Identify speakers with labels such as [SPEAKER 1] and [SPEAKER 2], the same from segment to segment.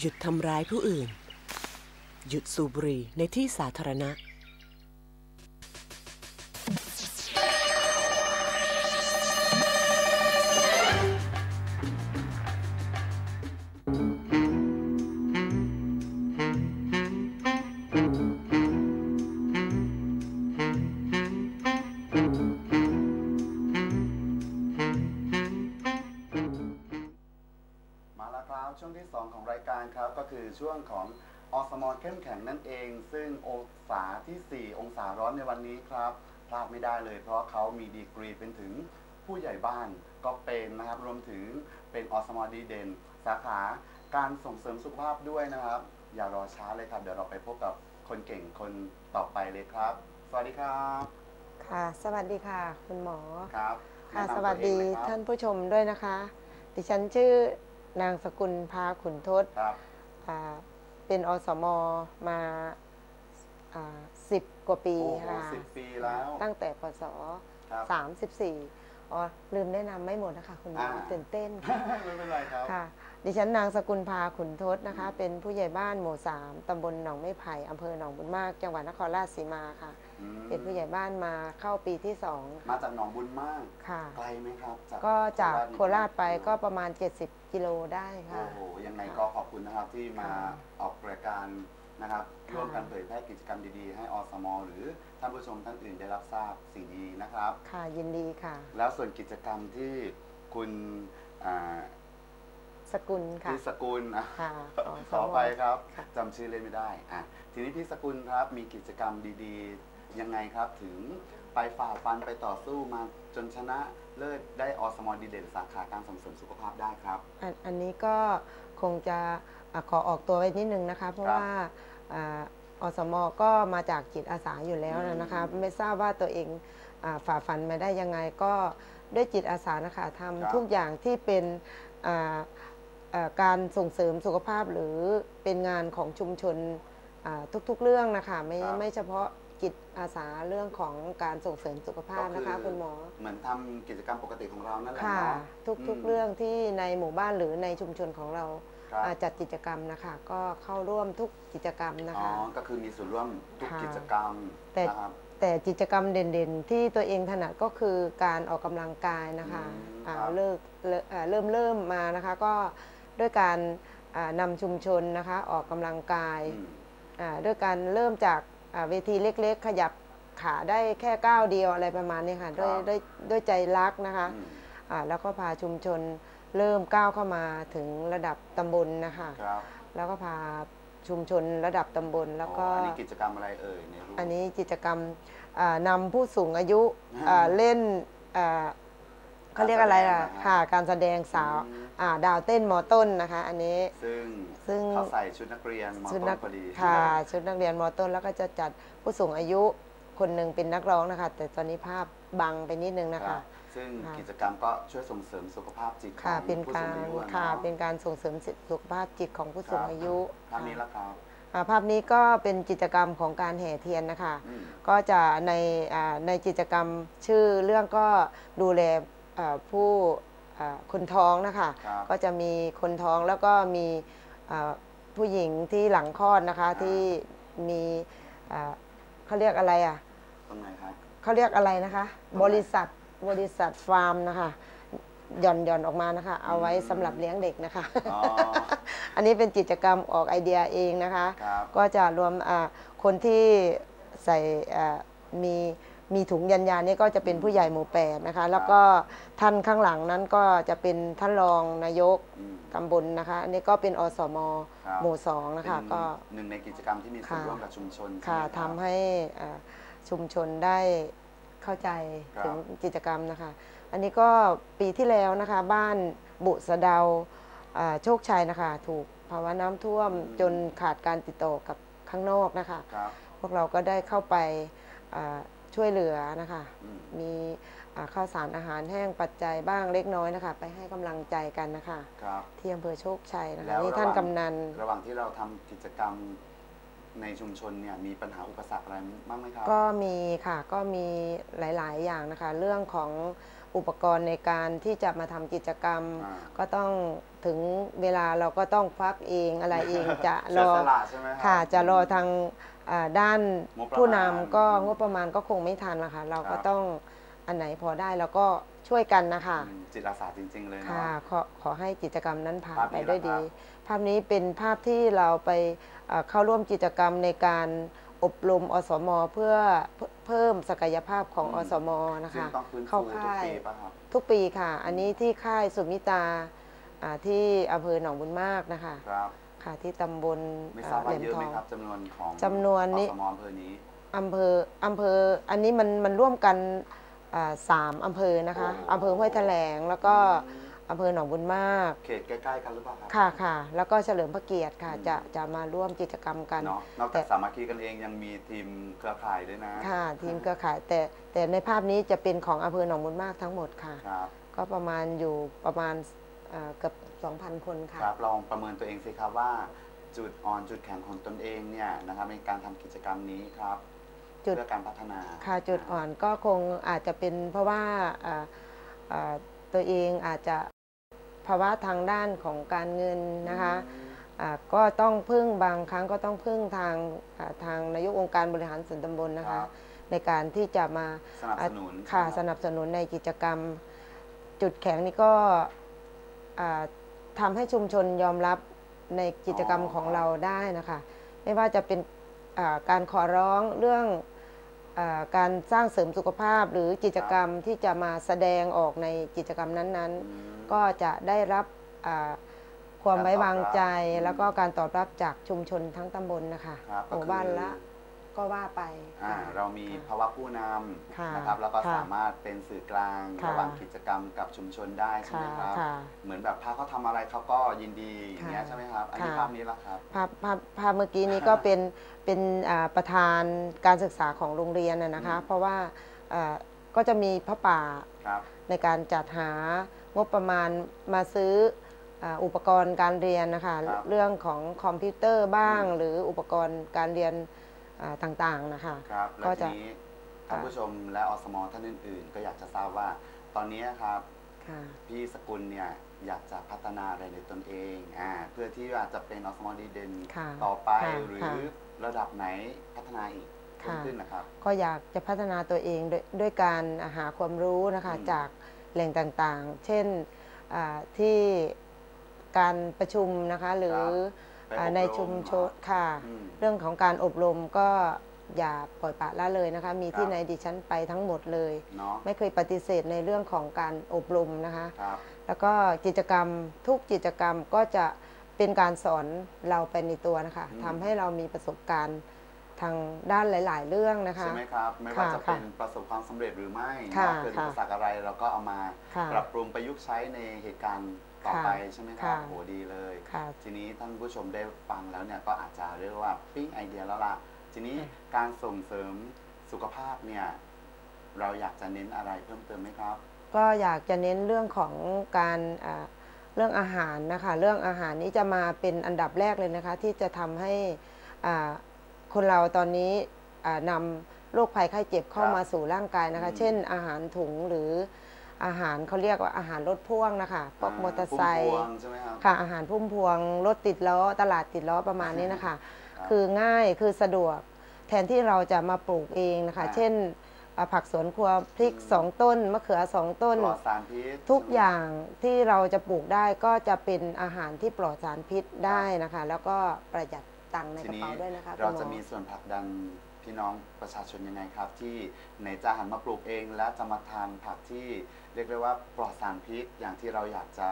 [SPEAKER 1] หยุดทำร้ายผู้อื่น หยุดสูบบุหรี่ในที่สาธารณะ
[SPEAKER 2] ช่วงที่ 2 ของรายการครับ ก็คือช่วงของอสมเข้มแข็งนั่นเอง ซึ่งองศาทีสี่ 4 องศาร้อนในวันนี้ครับ พลาดไม่ได้เลย เพราะเขามีดีกรีเป็นถึงผู้ใหญ่บ้านก็เป็นนะครับ รวมถึงเป็นอสมดีเด่น สาขาการส่งเสริมสุขภาพด้วยนะครับ อย่ารอช้าเลยครับ เดี๋ยวเราไปพบกับคนเก่งคนต่อไปเลยครับ สวัสดีครับ
[SPEAKER 3] ค่ะ สวัสดีค่ะ คุณหมอ
[SPEAKER 2] ครับ
[SPEAKER 3] ค่ะ
[SPEAKER 2] แนะนำ
[SPEAKER 3] สวัสดี
[SPEAKER 2] ตัเองเลยครับ
[SPEAKER 3] ท่านผู้ชมด้วยนะคะ ดิฉันชื่อ นางสกุลพาขุนทศ
[SPEAKER 2] ครับ
[SPEAKER 3] อ่าเป็นอสมมาสิบกว่าปี
[SPEAKER 2] โอ้โห
[SPEAKER 3] ค่ะ
[SPEAKER 2] สิบปีแล้ว
[SPEAKER 3] ตั้งแต่ปศ
[SPEAKER 2] ครับ
[SPEAKER 3] สามสิบสี่อ๋อ ลืมแนะนำไม่หมดนะคะ คุณหมอ
[SPEAKER 2] อ่า
[SPEAKER 3] ตื่นเต้น
[SPEAKER 2] ไม่เป็นไรครับ
[SPEAKER 3] ค่ะ ดิฉันนางสกุลพาขุนทศนะคะ เป็นผู้ใหญ่บ้านหมู่สามตำบลหนองไม้ไผ่อำเภอหนองบุญมาก จังหวัดนครราชสีมาค่ะ
[SPEAKER 2] อืม
[SPEAKER 3] เป็นผู้ใหญ่บ้านมาเข้าปีที่สอง
[SPEAKER 2] มาจากหนองบุญมาก
[SPEAKER 3] ค่ะ
[SPEAKER 2] ไกลไหมครับ
[SPEAKER 3] ก็จากโคราชไปก็
[SPEAKER 2] โป
[SPEAKER 3] ระมาณ 70 กิโลได้ค่ะ
[SPEAKER 2] อ้โห ยังไงก็ขอบคุณนะครับที่มา
[SPEAKER 3] ค่ะ
[SPEAKER 2] ออกรายการนะครับ
[SPEAKER 3] ค่ะ
[SPEAKER 2] ร่วมกันเผยแพร่กิจกรรมดีๆ ให้อสม หรือท่านผู้ชมท่านอื่นได้รับทราบสิ่งดีนะครับ
[SPEAKER 3] ค่ะยินดีค่ะ
[SPEAKER 2] แล้วส่วนกิจกรรมที่คุณอ่า
[SPEAKER 3] สกุลค่ะ
[SPEAKER 2] พี่สกุลอะ
[SPEAKER 3] ค่ะ
[SPEAKER 2] ขอไปครับ
[SPEAKER 3] ค่ะ
[SPEAKER 2] จำชื่อเล่นไม่ได้อะทีนี้พี่สกุลครับมีกิจกรรมดีๆ ยังไงครับถึงไปฝ่าฟันไปต่อสู้มาจนชนะเลิศได้อสมดีเด่นสาขาการส่งเสริมสุขภาพได้ครับ
[SPEAKER 3] อันอันนี้ก็คงจะอะขอออกตัวไว้นิดนึงนะคะ เพราะ
[SPEAKER 2] ครับ
[SPEAKER 3] ว่าอ่าอสมก็มาจากจิตอาสาอยู่แล้วนะคะ
[SPEAKER 2] อืม
[SPEAKER 3] ไม่ทราบว่าตัวเองอ่าฝ่าฟันมาได้ยังไงก็ด้วยจิตอาสานะคะ
[SPEAKER 2] ครับ
[SPEAKER 3] ทำทุกอย่างที่เป็นอ่าอ่าการส่งเสริมสุขภาพหรือเป็นงานของชุมชนอ่าทุกๆเรื่องนะคะไม่
[SPEAKER 2] ครับ
[SPEAKER 3] ไม่เฉพาะ จิตอาสาเรื่องของการส่งเสริมสุขภาพนะคะ คุณหมอ
[SPEAKER 2] เหมือนทำกิจกรรมปกติของเรานั่นแหละ
[SPEAKER 3] ค่ะ
[SPEAKER 2] เนาะ
[SPEAKER 3] ทุกๆเรื่องที่ในหมู่บ้านหรือในชุมชนของเรา
[SPEAKER 2] ครับ
[SPEAKER 3] อ่าจัดกิจกรรมนะคะ ก็เข้าร่วมทุกกิจกรรมนะ
[SPEAKER 2] อ๋อ
[SPEAKER 3] คะ
[SPEAKER 2] ก็คือมีส่วนร่วมทุก
[SPEAKER 3] ค่ะ
[SPEAKER 2] กิจกรรม
[SPEAKER 3] แต่
[SPEAKER 2] นะครับ
[SPEAKER 3] แต่กิจกรรมเด่นๆ ที่ตัวเองถนัดก็คือการออกกำลังกายนะคะ
[SPEAKER 2] อืม
[SPEAKER 3] อ่า
[SPEAKER 2] ครับ
[SPEAKER 3] เลิกเริ่มอ่าเริ่มเริ่มมานะคะก็ด้วยการอ่านำชุมชนนะคะออกกำลังกาย
[SPEAKER 2] อืม
[SPEAKER 3] อ่าด้วยการเริ่มจากอ่า เวทีเล็ก ๆ ขยับขาได้แค่ก้าวเดียวอะไรประมาณนี้ค่ะด้วยด้วยด้วยใจรักนะคะ
[SPEAKER 2] อืม
[SPEAKER 3] อ่าแล้วก็พาชุมชนเริ่มก้าวเข้ามาถึงระดับตำบลนะคะ
[SPEAKER 2] ครับ
[SPEAKER 3] แล้วก็พาชุมชนระดับตำบลแล้วก็
[SPEAKER 2] อ๋ออันนี้กิจกรรมอะไรเอ่ยในรูป
[SPEAKER 3] อันนี้กิจกรรมอ่านำผู้สูงอายุ
[SPEAKER 2] อ่า
[SPEAKER 3] อ่าเล่นอ่าเขาเรียกอะไรล่ะ
[SPEAKER 2] การแสดงนะฮะ
[SPEAKER 3] ค่ะการแสดงสาว
[SPEAKER 2] อืม
[SPEAKER 3] อ่าดาวเต้นมอต้นนะคะ อันนี้
[SPEAKER 2] ซึ่ง
[SPEAKER 3] ซึ่ง
[SPEAKER 2] เขาใส่ชุดนักเรียนมา
[SPEAKER 3] ชุด
[SPEAKER 2] ต้
[SPEAKER 3] นั
[SPEAKER 2] นพอดี
[SPEAKER 3] ค่ะชุดนักเรียนมอต้นแล้วก็จะจัดผู้สูงอายุคนหนึ่งเป็นนักร้องนะคะ แต่ตอนนี้ภาพบังไปนิดนึงนะ
[SPEAKER 2] ครั
[SPEAKER 3] คะ
[SPEAKER 2] บซึ่ง
[SPEAKER 3] ค่ะ
[SPEAKER 2] กิจกรรมก็ช่วยส่งเสริมสุขภาพจิตข
[SPEAKER 3] ค่ะ
[SPEAKER 2] อง
[SPEAKER 3] เป็น
[SPEAKER 2] ผู้
[SPEAKER 3] กา
[SPEAKER 2] สูง
[SPEAKER 3] ร
[SPEAKER 2] อายุอะ
[SPEAKER 3] ค่ะ
[SPEAKER 2] เนาะ
[SPEAKER 3] เป็นการส่งเสริมสุขภาพจิตของผู้สูงอายุ
[SPEAKER 2] ภาพนี้ละครับ
[SPEAKER 3] อ่าภาพนี้ก็เป็นกิจกรรมของการแห่เทียนนะคะ
[SPEAKER 2] อืม
[SPEAKER 3] ก็จะในอ่าในกิจกรรมชื่อเรื่องก็ดูแลอ่าผู้อ่า คนท้องนะคะ
[SPEAKER 2] ครับ
[SPEAKER 3] ก็จะมีคนท้องแล้วก็มีอ่าผู้หญิงที่หลังคลอดนะคะ
[SPEAKER 2] อ่า
[SPEAKER 3] ที่มีอ่าเขาเรียกอะไรอะ
[SPEAKER 2] ตรงไหนครับ
[SPEAKER 3] เขาเรียกอะไรนะคะ
[SPEAKER 2] ตรงไหน
[SPEAKER 3] บริษัทบริษัทฟาร์มนะคะหย่อนหย่อนออกมานะคะ เอาไว้
[SPEAKER 2] อืม
[SPEAKER 3] สำหรับเลี้ยงเด็กนะคะ
[SPEAKER 2] อ๋อ
[SPEAKER 3] อันนี้เป็นกิจกรรมออกไอเดียเองนะคะ
[SPEAKER 2] ครับ
[SPEAKER 3] ก็จะรวมอ่าคนที่ใส่อ่ามี มีถุงยันยานี่ก็จะเป็นผู้ใหญ่หมู่แปดนะคะ แล้วก็ท่านข้างหลังนั้นก็จะเป็นท่านรองนายก
[SPEAKER 2] อืม
[SPEAKER 3] ตำบลนะคะ อันนี้ก็เป็นอสม
[SPEAKER 2] ครับ
[SPEAKER 3] หมู่สองนะคะ
[SPEAKER 2] เป็น
[SPEAKER 3] ก็
[SPEAKER 2] หนึ่งในกิจกรรมที่มีส่วน
[SPEAKER 3] ค่ะ
[SPEAKER 2] ร่วมกับชุมชน
[SPEAKER 3] ค่ะ
[SPEAKER 2] ใช่ไมรับ
[SPEAKER 3] ทำให้อ่าชุมชนได้เข้าใจ
[SPEAKER 2] ครับ
[SPEAKER 3] ถึงกิจกรรมนะคะ อันนี้ก็ปีที่แล้วนะคะบ้านบุสะเดาอ่าโชคชัยนะคะ ถูกภาวะน้ำท่วมจนขาดการติดต่อกับข้างนอกนะคะ
[SPEAKER 2] ครับ
[SPEAKER 3] พวกเราก็ได้เข้าไปอ่า ช่วยเหลือนะคะ
[SPEAKER 2] อืม
[SPEAKER 3] มีอ่าข้าวสารอาหารแห้งปัจจัยบ้างเล็กน้อยนะคะ ไปให้กำลังใจกันนะคะ
[SPEAKER 2] ครับ
[SPEAKER 3] ที่อำเภอโชคชัยนะ
[SPEAKER 2] แล้
[SPEAKER 3] คะ
[SPEAKER 2] ว
[SPEAKER 3] นี่ท่าน
[SPEAKER 2] ระหว่าง
[SPEAKER 3] กำนัน
[SPEAKER 2] ระหว่างที่เราทำกิจกรรมในชุมชนเนี่ยมีปัญหาอุปสรรคอะไรบ้างไหมครับ
[SPEAKER 3] ก็มีค่ะก็มีหลาย ๆ อย่างนะคะ เรื่องของ อุปกรณ์ในการที่จะมาทำกิจกรรม
[SPEAKER 2] อ่า
[SPEAKER 3] ก็ต้องถึงเวลาเราก็ต้องฟักเองอะไรเองจะร
[SPEAKER 2] เสีย
[SPEAKER 3] อ
[SPEAKER 2] สละใช่ไหมรับ
[SPEAKER 3] ค่ะจะรอทางอ่าด้าน
[SPEAKER 2] งบประมาณ
[SPEAKER 3] ผู้นำก็งบประมาณก็คงไม่ทันละค่ะเราก็
[SPEAKER 2] ครับ
[SPEAKER 3] ต้องอันไหนพอได้เราก็ช่วยกันนะคะ
[SPEAKER 2] อืมจิตอาสาจริง ๆ เลยเนาะ
[SPEAKER 3] ค่ะขอขอให้กิจกรรมนั้นผ่าน
[SPEAKER 2] ภาพนี้
[SPEAKER 3] ไปด้วย
[SPEAKER 2] ล่ะค
[SPEAKER 3] ดี
[SPEAKER 2] รับ
[SPEAKER 3] ภาพนี้เป็นภาพที่เราไปเอ่อเข้าร่วมกิจกรรมในการ อบรมอสมเพื่อเพื่อเพิ่มศักยภาพของอสมนะ
[SPEAKER 2] ซึ่ง
[SPEAKER 3] คะ
[SPEAKER 2] ต้องฟื้น
[SPEAKER 3] เข้า
[SPEAKER 2] ฟูทุก
[SPEAKER 3] ค่าย
[SPEAKER 2] ปีป่ะครับ
[SPEAKER 3] ทุกปีค่ะ อันนี้ที่ค่ายสุมิตาอ่าที่อำเภอหนองบุญมากนะคะ
[SPEAKER 2] ครับ
[SPEAKER 3] ค่ะที่ตำบล
[SPEAKER 2] ไม่
[SPEAKER 3] อ่า
[SPEAKER 2] ทราบ
[SPEAKER 3] เห
[SPEAKER 2] ว่า
[SPEAKER 3] ลี่ยม
[SPEAKER 2] เยอะ
[SPEAKER 3] ท
[SPEAKER 2] ไห
[SPEAKER 3] อ
[SPEAKER 2] ม
[SPEAKER 3] ง
[SPEAKER 2] ครับจำนวนของ
[SPEAKER 3] จำนวนนี้
[SPEAKER 2] อสมอำเภอนี้
[SPEAKER 3] อำเภออำเภออันนี้มันมันร่วมกันอ่าสามอำเภอนะคะอำเภอห้วยแถลงแล้วก็ อำเภอหนองบุญมาก
[SPEAKER 2] เขตใกล้ๆกันหรือเปล่าครับ
[SPEAKER 3] ค่ะค่ะ แล้วก็เฉลิมพระเกียรติค่ะ
[SPEAKER 2] อืม
[SPEAKER 3] จะจะมาร่วมกิจกรรมกัน
[SPEAKER 2] เนาะนอก
[SPEAKER 3] แต่
[SPEAKER 2] จากสามัคคีกันเองยังมีทีมเครือข่ายด้วยนะ
[SPEAKER 3] ค่ะ ทีมเครือข่ายแต่แต่ในภาพนี้จะเป็นของอำเภอหนองบุญมากทั้งหมดค่ะ
[SPEAKER 2] ครับ
[SPEAKER 3] ก็ประมาณอยู่ประมาณเอ่อเกือบ2,000 คนค่ะ
[SPEAKER 2] ครับลองประเมินตัวเองสิครับว่า จุดอ่อนจุดแข็งของตนเองเนี่ยนะครับในการทำกิจกรรมนี้ครับ
[SPEAKER 3] จุด
[SPEAKER 2] เพื่อการพัฒนา
[SPEAKER 3] ค่ะจุดอ่อนก็คงอาจจะเป็นเพราะว่าอ่าอ่าตัวเองอาจจะ ภาวะทางด้านของการเงินนะคะอ่าก็ต้องพึ่งบางครั้งก็ต้องพึ่งทางอ่าทางนายกองค์การบริหารส่วนตำบลนะ
[SPEAKER 2] ครั
[SPEAKER 3] คะ
[SPEAKER 2] บ
[SPEAKER 3] ในการที่จะมา
[SPEAKER 2] สนับสนุน
[SPEAKER 3] ค่ะ
[SPEAKER 2] ใช่
[SPEAKER 3] ส
[SPEAKER 2] ไหมรับ
[SPEAKER 3] นับสนุนในกิจกรรม จุดแข็งนี่ก็อ่าทำให้ชุมชนยอมรับในกิจกรรมของเราได้นะคะ ไม่ว่าจะเป็นอ่าการขอร้องเรื่องอาการสร้างเสริมสุขภาพหรือกิจกรรมที่จะมาแสดงออกในกิจกรรมนั้น
[SPEAKER 2] อืม
[SPEAKER 3] ๆ ก็จะได้รับอ่าความไว้วางใจ
[SPEAKER 2] การตอบรับ
[SPEAKER 3] แล้วก็การตอบรับจากชุมชนทั้งตำบลนะคะ
[SPEAKER 2] ครับ
[SPEAKER 3] หมู่บ้าน
[SPEAKER 2] ก็คือ
[SPEAKER 3] ละก็ว่าไป
[SPEAKER 2] อ่า
[SPEAKER 3] ค่ะ
[SPEAKER 2] เรามี
[SPEAKER 3] ค่ะ
[SPEAKER 2] ภาวะผู้น
[SPEAKER 3] ค่ะำ
[SPEAKER 2] นะครับแล้วก็
[SPEAKER 3] ค่ะ
[SPEAKER 2] สามารถเป็นสื่อกลาง
[SPEAKER 3] ค่ะ
[SPEAKER 2] ระหว่างกิจกรรมกับชุมชนได้ใช่ไหม
[SPEAKER 3] ค่ะ
[SPEAKER 2] ครับ
[SPEAKER 3] ค่ะ
[SPEAKER 2] เหมือนแบบถ้าเขาทำอะไรเขาก็ยินดีอย่างเงี้ย
[SPEAKER 3] ค่ะ
[SPEAKER 2] ใช่ไหมครับอันนี้
[SPEAKER 3] ค่ะ
[SPEAKER 2] ภาพนี้ละครับ
[SPEAKER 3] ภาพภาพภาพเมื่อกี้นี้ก็เป็นเป็นอ่าประธานการศึกษาของโรงเรียนนะนะคะ
[SPEAKER 2] อืม
[SPEAKER 3] เพราะว่าอ่า ก็จะมีพระป่า
[SPEAKER 2] ครับ
[SPEAKER 3] ในการจัดหางบประมาณมาซื้ออ่าอุปกรณ์การเรียนนะคะ
[SPEAKER 2] ครับ
[SPEAKER 3] เรื่องของคอมพิวเตอร์บ้าง
[SPEAKER 2] อืม
[SPEAKER 3] หรืออุปกรณ์การเรียนอ่าต่างๆนะคะ
[SPEAKER 2] ครับ
[SPEAKER 3] ก็
[SPEAKER 2] แล้วที
[SPEAKER 3] จะ
[SPEAKER 2] นี้ท่านผู้ชมและอสมท่านอื่น ๆ ก็อยากจะทราบว่าตอนนี้ครับ
[SPEAKER 3] ค่ะ
[SPEAKER 2] พี่สกุลเนี่ยอยากจะพัฒนาอะไรในตนเองอ่าเพื่อที่ว่าจะเป็นอสมดีเด่น
[SPEAKER 3] ค่ะ
[SPEAKER 2] ต่อไป
[SPEAKER 3] ค่ะ
[SPEAKER 2] หรือ
[SPEAKER 3] ค่ะ
[SPEAKER 2] ระดับไหนพัฒนาอีก เพิ่ม
[SPEAKER 3] ค่ะ
[SPEAKER 2] ขึ้นนะครับ
[SPEAKER 3] ก็อยากจะพัฒนาตัวเองด้วยด้วยการหาความรู้นะคะ
[SPEAKER 2] อืม
[SPEAKER 3] จากแหล่งต่างๆ เช่นอ่าที่การประชุมนะคะหรือ
[SPEAKER 2] ไป
[SPEAKER 3] อ่า
[SPEAKER 2] อบร
[SPEAKER 3] ในชุมชนค่ะ
[SPEAKER 2] อืม
[SPEAKER 3] เรื่องของการอบรมก็อย่าปล่อยปละละเลยนะคะ มีที่
[SPEAKER 2] ครับ
[SPEAKER 3] ไหนดิฉันไปทั้งหมดเลย
[SPEAKER 2] เนาะ
[SPEAKER 3] ไม่เคยปฏิเสธในเรื่องของการอบรมนะคะ
[SPEAKER 2] ครับ
[SPEAKER 3] แล้วก็กิจกรรมทุกกิจกรรมก็จะเป็นการสอนเราไปในตัวนะคะ
[SPEAKER 2] อืม
[SPEAKER 3] ทำให้เรามีประสบการณ์ ทางด้านหลาย ๆ เรื่องนะคะ
[SPEAKER 2] ใช่ไหมครับ ไม่ว่า
[SPEAKER 3] ค่ะ
[SPEAKER 2] จะเป็นประสบความสำเร็จหรือไม่
[SPEAKER 3] ค่ะ
[SPEAKER 2] เนาะเกิดอุปสรรคอะไรเราก็เอามา
[SPEAKER 3] ค่ะ
[SPEAKER 2] ปรับปรุงประยุกต์ใช้ในเหตุการณ์ต่อ
[SPEAKER 3] ค่ะ
[SPEAKER 2] ไปใช่ไหมครับ
[SPEAKER 3] ค่ะ
[SPEAKER 2] โหดีเลย
[SPEAKER 3] ค่ะ
[SPEAKER 2] ทีนี้ท่านผู้ชมได้ฟังแล้วเนี่ยก็อาจจะเรียกว่าปิ้งไอเดียแล้วล่ะทีนี้
[SPEAKER 3] ค่ะ
[SPEAKER 2] การส่งเสริมสุขภาพเนี่ยเราอยากจะเน้นอะไรเพิ่มเติมไหมครับ
[SPEAKER 3] ก็อยากจะเน้นเรื่องของการอ่าเรื่องอาหารนะคะ เรื่องอาหารนี้จะมาเป็นอันดับแรกเลยนะคะ ที่จะทำให้อ่า คนเราตอนนี้อ่านำโรคภัยไข้เจ็บเข้า
[SPEAKER 2] ครับ
[SPEAKER 3] มาสู่ร่างกายนะคะ
[SPEAKER 2] อืม
[SPEAKER 3] เช่น อาหารถุงหรืออาหารเขาเรียกว่าอาหารรถพ่วงนะคะพวกมอเตอร์ไซ
[SPEAKER 2] พุ่ม
[SPEAKER 3] ค์
[SPEAKER 2] พวงใช่ไหมครับ
[SPEAKER 3] ค่ะอาหารพุ่มพวงรถติดล้อตลาดติดล้อประมาณนี้นะคะ
[SPEAKER 2] รับ
[SPEAKER 3] คือง่ายคือสะดวกแทนที่เราจะมาปลูกเองนะคะ
[SPEAKER 2] อ่า
[SPEAKER 3] เช่นอ่าผักสวนครัวพริก
[SPEAKER 2] อืม
[SPEAKER 3] สองต้น มะเขือสองต้น
[SPEAKER 2] ปลอดสารพิษ
[SPEAKER 3] ทุก
[SPEAKER 2] ใช่ไหม
[SPEAKER 3] อย่างที่เราจะปลูกได้ก็จะเป็นอาหารที่ปลอดสารพิษได้นะคะ แล้วก็ประหยัด ตังค์ใน
[SPEAKER 2] ที
[SPEAKER 3] กระ
[SPEAKER 2] นี้
[SPEAKER 3] เป๋าด้วยนะคะ
[SPEAKER 2] เรา
[SPEAKER 3] คุณห
[SPEAKER 2] จะ
[SPEAKER 3] อ
[SPEAKER 2] มีส่วนผลักดันพี่น้องประชาชนยังไงครับ ที่ไหนจะหันมาปลูกเอง และจะมาทานผักที่เรียกได้ว่าปลอดสารพิษอย่างที่เราอยากจะ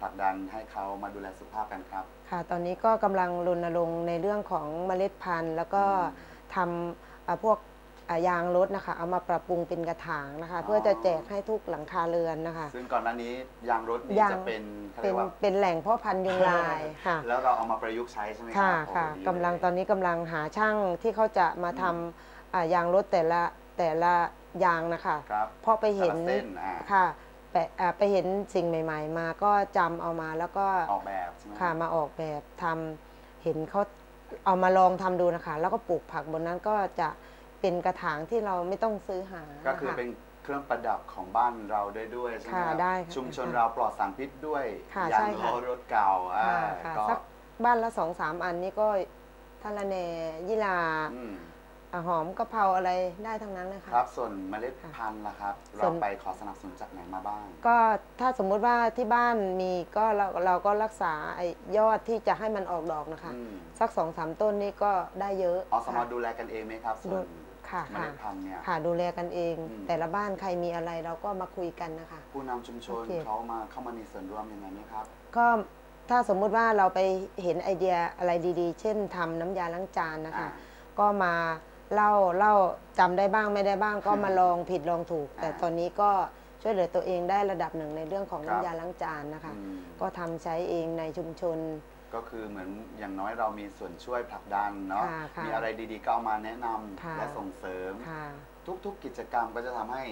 [SPEAKER 2] ผลักดันให้เขามาดูแลสุขภาพกันครับ
[SPEAKER 3] ค่ะ ตอนนี้ก็กำลังรณรงค์ในเรื่องของเมล็ดพันธุ์ แล้วก็
[SPEAKER 2] อืม
[SPEAKER 3] ทำอ่าพวกอ่า ยางรถนะคะ เอามาปรับปรุงเป็นกระถางนะคะ
[SPEAKER 2] อ๋อ
[SPEAKER 3] เพื่อจะแจกให้ทุกหลังคาเรือนนะคะ
[SPEAKER 2] ซึ่งก่อนหน้านี้ยางรถนี่
[SPEAKER 3] ยาง
[SPEAKER 2] จะเป็นเขา
[SPEAKER 3] เป็
[SPEAKER 2] เรีย
[SPEAKER 3] น
[SPEAKER 2] กว่า
[SPEAKER 3] เป็นแหล่งเพาะพันธุ์ยุงลายค่ะ
[SPEAKER 2] แล้วเราเอามาประยุกต์ใช้ใช่ไหมครั
[SPEAKER 3] ค่ะ
[SPEAKER 2] โอ้
[SPEAKER 3] ค่ะ
[SPEAKER 2] ดี
[SPEAKER 3] กำลัง
[SPEAKER 2] เย
[SPEAKER 3] ตอนนี้กำลังหาช่างที่เขาจะมาทำอ่ายางรถแต่ละแต่ละยางนะคะ
[SPEAKER 2] ครับ
[SPEAKER 3] เพราะไปเห็น
[SPEAKER 2] แต่ละเส้นอ่า
[SPEAKER 3] ค่ะไปอ่าไปเห็นสิ่งใหม่ ๆ มาก็จำเอามาแล้วก็
[SPEAKER 2] ออกแบบใช่ไหม
[SPEAKER 3] ค่ะมาออกแบบทำเห็นเขาเอามาลองทำดูนะคะ แล้วก็ปลูกผักบนนั้นก็จะ เป็นกระถางที่เราไม่ต้องซื้อหา
[SPEAKER 2] ก็คือ
[SPEAKER 3] นะะ
[SPEAKER 2] เป็นเครื่องประดับของบ้านเราได้ด้วยใช่ไหม
[SPEAKER 3] ค่ะ
[SPEAKER 2] ครับ
[SPEAKER 3] ได้ค่ะ
[SPEAKER 2] ชุมชน
[SPEAKER 3] ค่ะ
[SPEAKER 2] เราปลอดสารพิษด้วย
[SPEAKER 3] ค่ะ
[SPEAKER 2] ยาง
[SPEAKER 3] ใช่ค่ะ
[SPEAKER 2] ล้อรถเก่าอ่า
[SPEAKER 3] ค่ะค่ะ
[SPEAKER 2] ก็
[SPEAKER 3] สักบ้านละสองสามอันนี้ก็ทะละแหนยี่ลา
[SPEAKER 2] อืม
[SPEAKER 3] อะหอมกะเพราอะไรได้ทั้งนั้นเลยค่ะ
[SPEAKER 2] ครับส่วนเมล็ด
[SPEAKER 3] ค่ะ
[SPEAKER 2] พันธุ์ล่ะครับ
[SPEAKER 3] ส่
[SPEAKER 2] เรา
[SPEAKER 3] วน
[SPEAKER 2] ไปขอสนับสนุนจากไหนมาบ้าง
[SPEAKER 3] ก็ถ้าสมมุติว่าที่บ้านมีก็เราเราก็รักษาไอ้ยอดที่จะให้มันออกดอกนะคะ
[SPEAKER 2] อืม
[SPEAKER 3] สักสองสามต้นนี่ก็ได้เยอะ
[SPEAKER 2] อสม
[SPEAKER 3] ค่ะ
[SPEAKER 2] ดูแลกันเองไหมครับส่วน
[SPEAKER 3] ค่ะ
[SPEAKER 2] เมล็ดพันธุ์เนี่ย
[SPEAKER 3] ค่ะดูแลกันเอง
[SPEAKER 2] อืม
[SPEAKER 3] แต่ละบ้านใครมีอะไรเราก็มาคุยกันนะคะ
[SPEAKER 2] ผู้นำชุมชน
[SPEAKER 3] โอเค
[SPEAKER 2] เขามาเข้ามามีส่วนร่วมยังไงไหมครับ
[SPEAKER 3] ก็ถ้าสมมุติว่าเราไปเห็นไอเดียอะไรดีๆ เช่นทำน้ำยาล้างจานนะคะ
[SPEAKER 2] อ่า
[SPEAKER 3] ก็มาเล่าเล่าจำได้บ้างไม่ได้บ้าง ก็มาลองผิดลองถูก
[SPEAKER 2] อ่า
[SPEAKER 3] แต่ตอนนี้ก็ช่วยเหลือตัวเองได้ระดับหนึ่งในเรื่องของ
[SPEAKER 2] ครับ
[SPEAKER 3] น้ำยาล้างจานนะคะ
[SPEAKER 2] อืม
[SPEAKER 3] ก็ทำใช้เองในชุมชน
[SPEAKER 2] ก็คือเหมือนอย่างน้อยเรามีส่วนช่วยผลักดันเนาะ
[SPEAKER 3] ค่ะค่ะ
[SPEAKER 2] มีอะไรดีๆก็เอามาแนะนำ
[SPEAKER 3] ค่ะ
[SPEAKER 2] และส่งเสริม
[SPEAKER 3] ค่ะ
[SPEAKER 2] ทุกๆกิจกรรมก็จะทำให้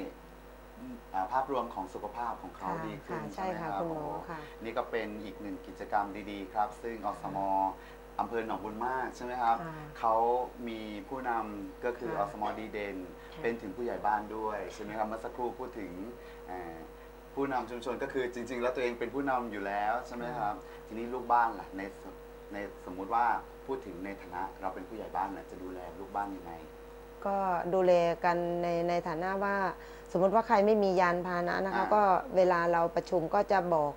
[SPEAKER 2] อ่าภาพรวมของสุขภาพของเขา
[SPEAKER 3] ค่ะ
[SPEAKER 2] ดีขึ้น
[SPEAKER 3] ค่ะ
[SPEAKER 2] ใช่ไหม
[SPEAKER 3] ใช่ค่ะ
[SPEAKER 2] ครับ
[SPEAKER 3] คุณหมอ
[SPEAKER 2] โโค่ะ นี่ก็เป็นอีกหนึ่งกิจกรรมดีๆครับ ซึ่งอสมอำเภอหนองบุญมากใช่ไหมครับ
[SPEAKER 3] ค่ะ
[SPEAKER 2] เขามีผู้นำก็คืออ
[SPEAKER 3] ค่ะ
[SPEAKER 2] สมดีเด่น
[SPEAKER 3] ค่ะ
[SPEAKER 2] เป็นถึงผู้ใหญ่บ้านด้วยใช่ไหมครับเมื่อสักครู่พูดถึงอ่า ผู้นำชุมชนก็คือจริง ๆ แล้วตัวเองเป็นผู้นำอยู่แล้วใช่ไหมครับ ทีนี้ลูกบ้านล่ะในสในสมมุติว่าพูดถึงในฐานะเราเป็นผู้ใหญ่บ้านน่ะจะดูแลลูกบ้านยังไง
[SPEAKER 3] ก็ดูแลกันในในฐานะว่า สมมติว่าใครไม่มียานพาหนะนะคะ
[SPEAKER 2] อ่า
[SPEAKER 3] ก็เวลาเราประชุมก็จะบอก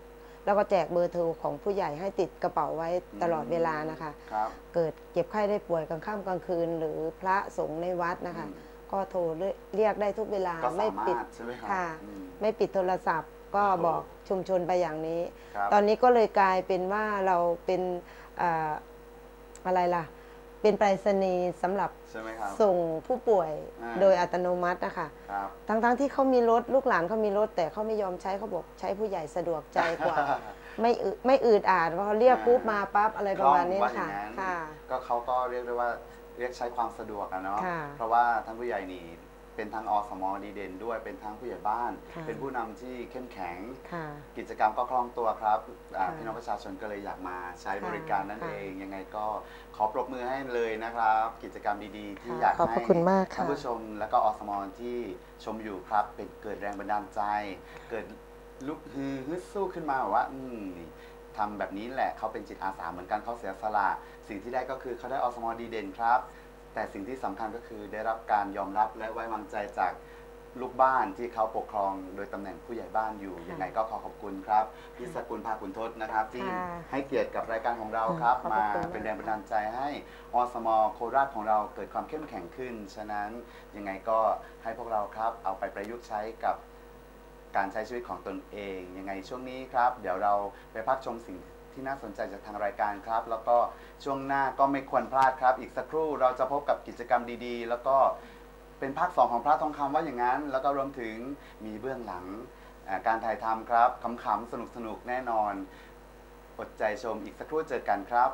[SPEAKER 3] แล้วก็แจกเบอร์โทรของผู้ใหญ่ให้ติดกระเป๋าไว้ตลอดเวลานะคะ
[SPEAKER 2] ครับ
[SPEAKER 3] เกิดเจ็บไข้ได้ป่วยกลางค่ำกลางคืน หรือพระสงฆ์ในวัดนะคะ
[SPEAKER 2] อืม
[SPEAKER 3] ก็โทรเรียกได้ทุกเวลา
[SPEAKER 2] ก็
[SPEAKER 3] ไม่
[SPEAKER 2] สามา
[SPEAKER 3] ปิด
[SPEAKER 2] รถใช่ไหมครั
[SPEAKER 3] ค่ะ
[SPEAKER 2] อืม
[SPEAKER 3] ไม่ปิดโทรศัพท์ก็
[SPEAKER 2] โอ้โห
[SPEAKER 3] บอกชุมชนไปอย่างนี้
[SPEAKER 2] ครับ
[SPEAKER 3] ตอนนี้ก็เลยกลายเป็นว่าเราเป็นอ่าอะไรล่ะ เป็นไปรษณีย์สำหรับ
[SPEAKER 2] ใช่ไหมครับ
[SPEAKER 3] ส่งผู้ป่วย
[SPEAKER 2] อ่า
[SPEAKER 3] โดยอัตโนมัตินะคะ
[SPEAKER 2] ครับ
[SPEAKER 3] ทั้งๆที่เขามีรถลูกหลานเขามีรถ แต่เขาไม่ยอมใช้เขาบอกใช้ผู้ใหญ่สะดวกใจกว่า ไม่อึไม่อืดอาดเพราะเขาเรียกปุ๊บมาปั๊บอะไรประมาณนี้
[SPEAKER 2] ว่า
[SPEAKER 3] นะ
[SPEAKER 2] อย่า
[SPEAKER 3] คะ
[SPEAKER 2] งนั้น
[SPEAKER 3] ค่ะ
[SPEAKER 2] ก็เขาก็เรียกได้ว่า เรียกใช้ความสะดวกอะเนาะ
[SPEAKER 3] ค่ะ
[SPEAKER 2] เพราะว่าท่านผู้ใหญ่นี่เป็นทั้งอสมดีเด่นด้วย เป็นทั้งผู้ใหญ่บ้าน
[SPEAKER 3] ค่ะ
[SPEAKER 2] เป็นผู้นำที่เข้มแข็ง
[SPEAKER 3] ค่ะ
[SPEAKER 2] กิจกรรมก็คล่องตัวครับอ่า
[SPEAKER 3] ค่ะ
[SPEAKER 2] พี่น้องประชาชนก็เลยอยากมาใช้
[SPEAKER 3] ค่ะ
[SPEAKER 2] บริการนั่น
[SPEAKER 3] ค่ะ
[SPEAKER 2] เอง ยังไงก็ขอปรบมือให้เลยนะครับ กิจกรรมดีๆ ที่
[SPEAKER 3] ค่ะ
[SPEAKER 2] อยาก
[SPEAKER 3] ขอบพ
[SPEAKER 2] ให้
[SPEAKER 3] ระคุณมากค่ะ
[SPEAKER 2] ท่านผู้ชมและก็อสมที่ชมอยู่ครับ เป็นเกิดแรงบันดาลใจ เกิดลุกฮือฮึดสู้ขึ้นมาแบบว่า อืมนี่ทำแบบนี้แหละเขาเป็นจิตอาสาเหมือนกันเขาเสียสละ สิ่งที่ได้ก็คือเขาได้อสมดีเด่นครับ แต่สิ่งที่สำคัญก็คือได้รับการยอมรับและไว้วางใจจากลูกบ้านที่เขาปกครองโดยตำแหน่งผู้ใหญ่บ้านอยู่ยังไงก็ขอขอบคุณครับพี่สกุลภาคุณทศนะครับ ที่
[SPEAKER 3] ค่ะ
[SPEAKER 2] ให้เกียรติกับรายการของเราครับ
[SPEAKER 3] ขอบพ
[SPEAKER 2] มา
[SPEAKER 3] ระคุณมาก
[SPEAKER 2] เป็นแรงบันดาลใจให้อสมโคราชของเราเกิดความเข้มแข็งขึ้น ฉะนั้นยังไงก็ให้พวกเราครับ เอาไปประยุกต์ใช้กับการใช้ชีวิตของตนเอง ยังไงช่วงนี้ครับ เดี๋ยวเราไปพักชมสิ่ง ที่น่าสนใจจากทางรายการครับ แล้วก็ช่วงหน้าก็ไม่ควรพลาดครับ อีกสักครู่เราจะพบกับกิจกรรมดีๆ แล้วก็เป็นภาคสองของพระทองคำว่าอย่างนั้น แล้วก็รวมถึงมีเบื้องหลังการถ่ายทำครับขำๆสนุกๆแน่นอน อดใจชมอีกสักครู่เจอกันครับ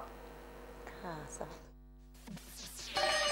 [SPEAKER 3] ค่ะสวัสดี